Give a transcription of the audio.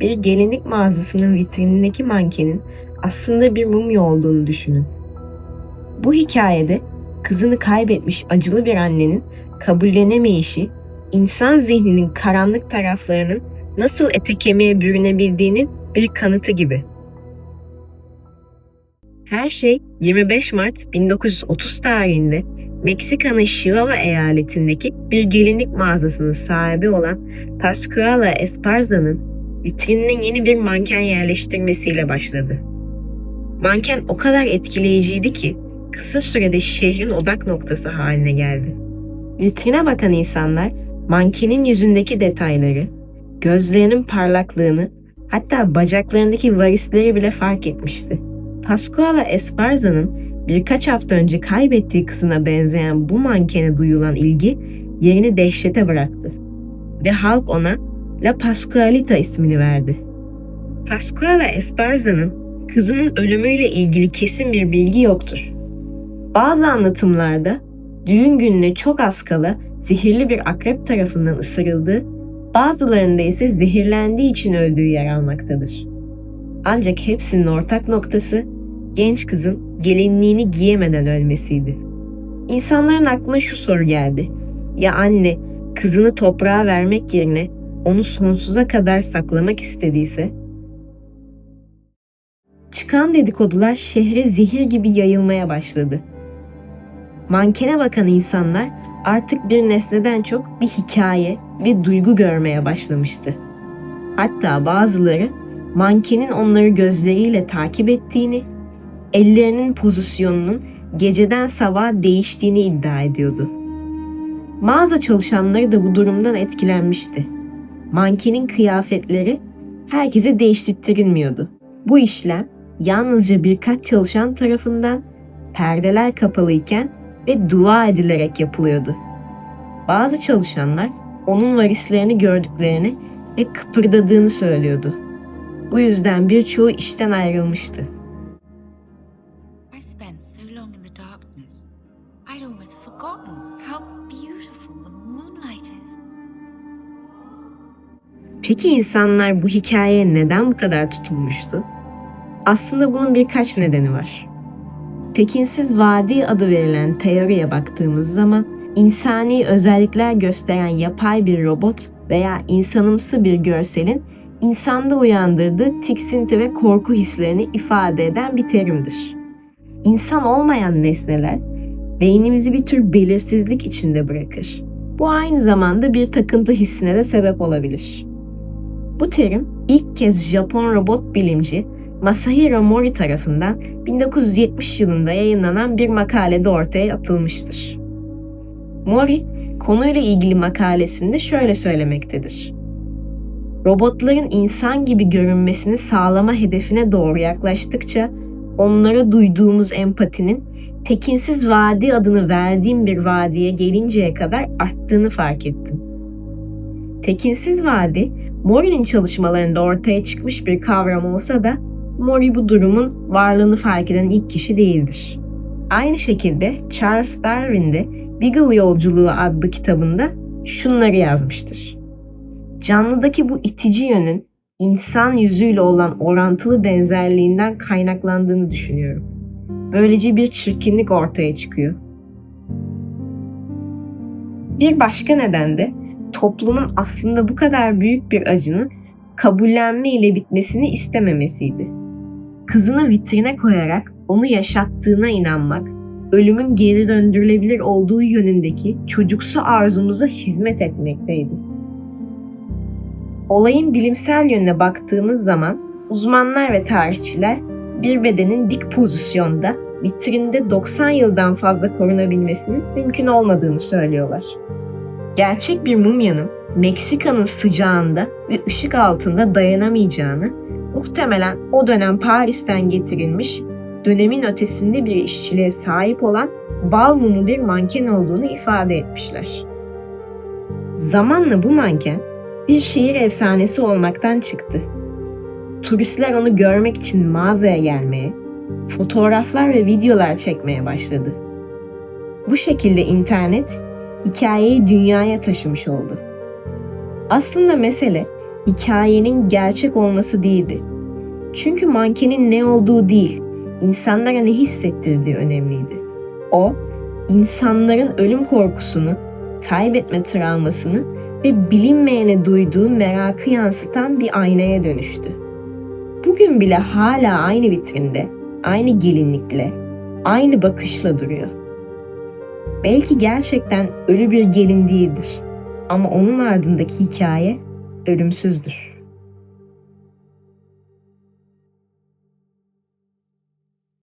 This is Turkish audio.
bir gelinlik mağazasının vitrinindeki mankenin aslında bir mumya olduğunu düşünün. Bu hikayede kızını kaybetmiş acılı bir annenin kabullenemeyişi, insan zihninin karanlık taraflarının nasıl ete kemiğe bürünebildiğinin bir kanıtı gibi. Her şey 25 Mart 1930 tarihinde Meksika'nın Chihuahua eyaletindeki bir gelinlik mağazasının sahibi olan Pascuala Esparza'nın vitrinine yeni bir manken yerleştirmesiyle başladı. Manken o kadar etkileyiciydi ki kısa sürede şehrin odak noktası haline geldi. Vitrine bakan insanlar mankenin yüzündeki detayları, gözlerinin parlaklığını, hatta bacaklarındaki varisleri bile fark etmişti. Pascuala Esparza'nın birkaç hafta önce kaybettiği kızına benzeyen bu mankene duyulan ilgi yerini dehşete bıraktı. Ve halk ona La Pascualita ismini verdi. Pascuala Esparza'nın kızının ölümüyle ilgili kesin bir bilgi yoktur. Bazı anlatımlarda düğün gününe çok az kala zehirli bir akrep tarafından ısırıldığı, bazılarında ise zehirlendiği için öldüğü yer almaktadır. Ancak hepsinin ortak noktası genç kızın gelinliğini giyemeden ölmesiydi. İnsanların aklına şu soru geldi. Ya anne kızını toprağa vermek yerine onu sonsuza kadar saklamak istediyse? Çıkan dedikodular şehre zehir gibi yayılmaya başladı. Mankene bakan insanlar artık bir nesneden çok bir hikaye ve duygu görmeye başlamıştı. Hatta bazıları mankenin onları gözleriyle takip ettiğini, ellerinin pozisyonunun geceden sabaha değiştiğini iddia ediyordu. Mağaza çalışanları da bu durumdan etkilenmişti. Mankenin kıyafetleri herkese değiştirtilmiyordu. Bu işlem yalnızca birkaç çalışan tarafından perdeler kapalıyken ve dua edilerek yapılıyordu. Bazı çalışanlar onun varislerini gördüklerini ve kıpırdadığını söylüyordu. Bu yüzden birçoğu işten ayrılmıştı. Peki insanlar bu hikayeye neden bu kadar tutunmuştu? Aslında bunun birkaç nedeni var. Tekinsiz Vadi adı verilen teoriye baktığımız zaman insani özellikler gösteren yapay bir robot veya insanımsı bir görselin insanda uyandırdığı tiksinti ve korku hislerini ifade eden bir terimdir. İnsan olmayan nesneler beynimizi bir tür belirsizlik içinde bırakır. Bu aynı zamanda bir takıntı hissine de sebep olabilir. Bu terim ilk kez Japon robot bilimci Masahiro Mori tarafından 1970 yılında yayınlanan bir makalede ortaya atılmıştır. Mori, konuyla ilgili makalesinde şöyle söylemektedir. Robotların insan gibi görünmesini sağlama hedefine doğru yaklaştıkça onlara duyduğumuz empatinin tekinsiz vadi adını verdiğim bir vadiye gelinceye kadar arttığını fark ettim. Tekinsiz vadi, Mori'nin çalışmalarında ortaya çıkmış bir kavram olsa da Mori bu durumun varlığını fark eden ilk kişi değildir. Aynı şekilde Charles Darwin de Beagle Yolculuğu adlı kitabında şunları yazmıştır. Canlıdaki bu itici yönün insan yüzüyle olan orantılı benzerliğinden kaynaklandığını düşünüyorum. Böylece bir çirkinlik ortaya çıkıyor. Bir başka neden de toplumun aslında bu kadar büyük bir acının kabullenme ile bitmesini istememesiydi. Kızını vitrine koyarak onu yaşattığına inanmak, ölümün geri döndürülebilir olduğu yönündeki çocuksu arzumuza hizmet etmekteydi. Olayın bilimsel yönüne baktığımız zaman uzmanlar ve tarihçiler bir bedenin dik pozisyonda vitrinde 90 yıldan fazla korunabilmesinin mümkün olmadığını söylüyorlar. Gerçek bir mumyanın Meksika'nın sıcağında ve ışık altında dayanamayacağını, muhtemelen o dönem Paris'ten getirilmiş, dönemin ötesinde bir işçiliğe sahip olan bal mumu bir manken olduğunu ifade etmişler. Zamanla bu manken bir şehir efsanesi olmaktan çıktı. Turistler onu görmek için mağazaya gelmeye, fotoğraflar ve videolar çekmeye başladı. Bu şekilde internet hikayeyi dünyaya taşımış oldu. Aslında mesele hikayenin gerçek olması değildi. Çünkü mankenin ne olduğu değil, insanlara ne hissettirdiği önemliydi. O, insanların ölüm korkusunu, kaybetme travmasını ve bilinmeyene duyduğu merakı yansıtan bir aynaya dönüştü. Bugün bile hala aynı vitrinde, aynı gelinlikle, aynı bakışla duruyor. Belki gerçekten ölü bir gelin değildir ama onun ardındaki hikaye ölümsüzdür.